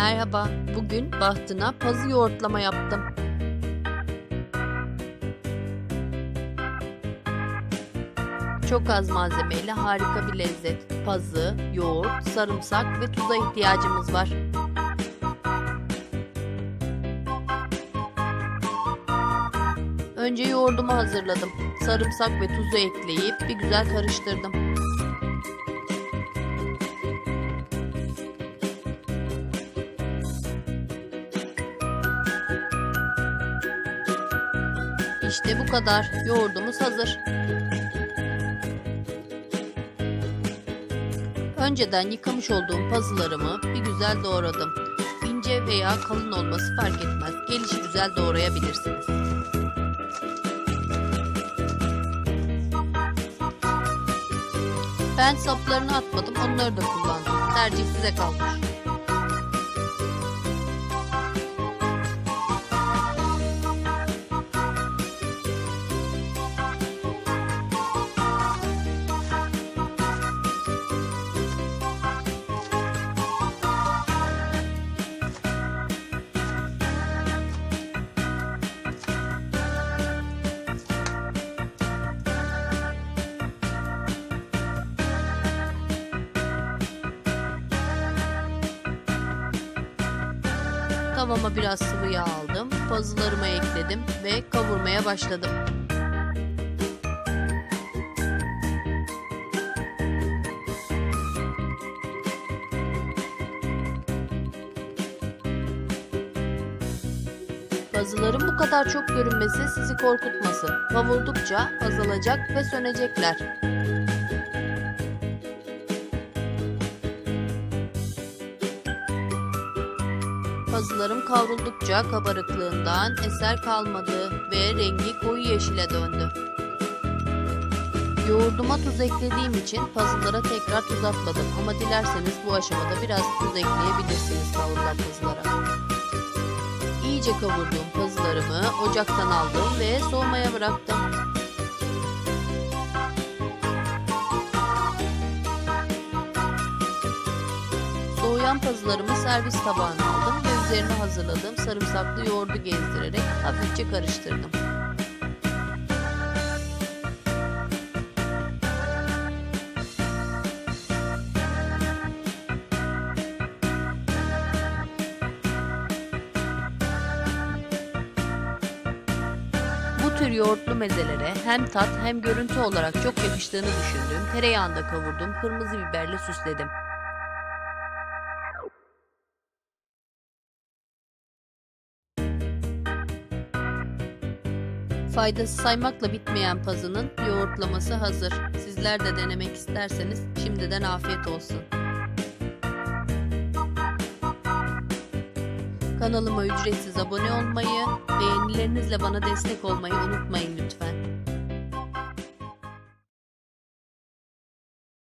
Merhaba, bugün bahtına pazı yoğurtlama yaptım. Çok az malzemeyle harika bir lezzet. Pazı, yoğurt, sarımsak ve tuza ihtiyacımız var. Önce yoğurdumu hazırladım. Sarımsak ve tuzu ekleyip bir güzel karıştırdım. İşte bu kadar. Yoğurdumuz hazır. Önceden yıkamış olduğum pazılarımı bir güzel doğradım. İnce veya kalın olması fark etmez. Gelişi güzel doğrayabilirsiniz. Ben saplarını atmadım, onları da kullandım. Tercih size kalmış. Tavama biraz sıvı yağ aldım. Pazılarımı ekledim ve kavurmaya başladım. Pazıların bu kadar çok görünmesi sizi korkutmasın. Kavurdukça azalacak ve sönecekler. Pazılarım kavruldukça kabarıklığından eser kalmadı ve rengi koyu yeşile döndü. Yoğurduma tuz eklediğim için pazılara tekrar tuz atmadım ama dilerseniz bu aşamada biraz tuz ekleyebilirsiniz kavrulan pazılara. İyice kavurduğum pazılarımı ocaktan aldım ve soğumaya bıraktım. Soğuyan pazılarımı servis tabağına aldım üzerine hazırladığım sarımsaklı yoğurdu gezdirerek hafifçe karıştırdım. Tür yoğurtlu mezelere hem tat hem görüntü olarak çok yakıştığını düşündüğüm tereyağında kavurduğum kırmızı biberle süsledim. Faydası saymakla bitmeyen pazının yoğurtlaması hazır. Sizler de denemek isterseniz şimdiden afiyet olsun. Kanalıma ücretsiz abone olmayı, beğenilerinizle bana destek olmayı unutmayın lütfen.